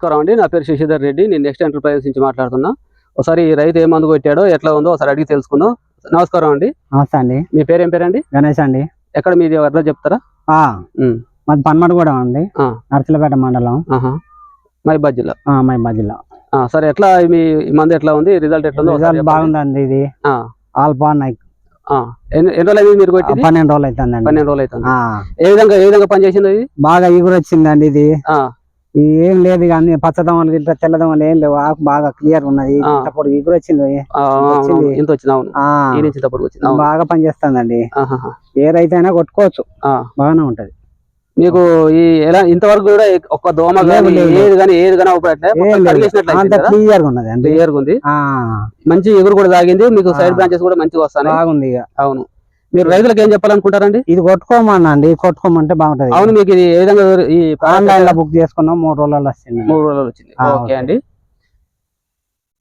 నమస్కారం అండి. నా పేరు శశిధర్ రెడ్డి. నేను నెక్స్ట్ ఎంటర్ప్రైజెస్ నుంచి మాట్లాడుతున్నా. ఒకసారి ఈ రైతు ఏ మందు కొట్టాడో ఎట్లా ఉందో ఒకసారి అడిగి తెలుసుకుందాం. నమస్కారం అండి. నమస్తే అండి. మీ పేరు ఏం పేరండి? గణేష్ అండి. ఎక్కడ మీది అడ్రస్ చెప్తారా? మాది పన్మడి కూడా అండి. నర్సలపేట మండలం. ఆహా. మహబూబాద్ జిల్లా. ఆ, మహిబాద్ జిల్లా. సరే ఎట్లా మీ ఈ మందు ఎట్లా ఉంది? రిజల్ట్ ఎట్లా ఉందో. బాగుందండి ఇది. Alpha Nike. ఆ. ఎన్ని ఎన్ని రోజులు అయింది మీరు కొట్టి పన్నెండు రోజులు అవుతుందండి పన్నెండు రోజులు అవుతుంది ఏ విధంగా ఏ విధంగా పనిచేసింది ఇది? బాగా ఎగురు వచ్చిందండి ఇది ఏం లేదు కానీ పచ్చదమలు ఇట్లా తెల్లదమలు ఏం లేవు. ఆకు బాగా క్లియర్ ఉన్నది. ఆ. ఇప్పుడు ఎగురు వచ్చింది. ఇంత. బాగా పనిచేస్తుందండి. ఏ రైతైనా కొట్టుకోవచ్చు. ఆ. బాగానే ఉంటది. మీకు ఈ ఎలా ఇంతవరకు కూడా ఒక్క దోమ కానీ. ఏది కానీ ఏది కానీ? క్లియర్ ఉన్నది క్లియర్ ఉంది. మంచి ఎగురు కూడా తాగింది మీకు. సైడ్ బ్రాంచెస్ కూడా మంచిగా వస్తాయి బాగుంది ఇక. అవును. మీరు రైతులకు ఏం చెప్పాలనుకుంటారండి? ఇది కొట్టుకోమనండి కొట్టుకోమంటే బాగుంటది. అవును మీకు ఇది ఏ విధంగా ఈ ఆన్లైన్లో బుక్ చేసుకున్నాం మూడు రోజులలో వచ్చింది. మూడు రోజులు వచ్చింది. ఓకే. అండి.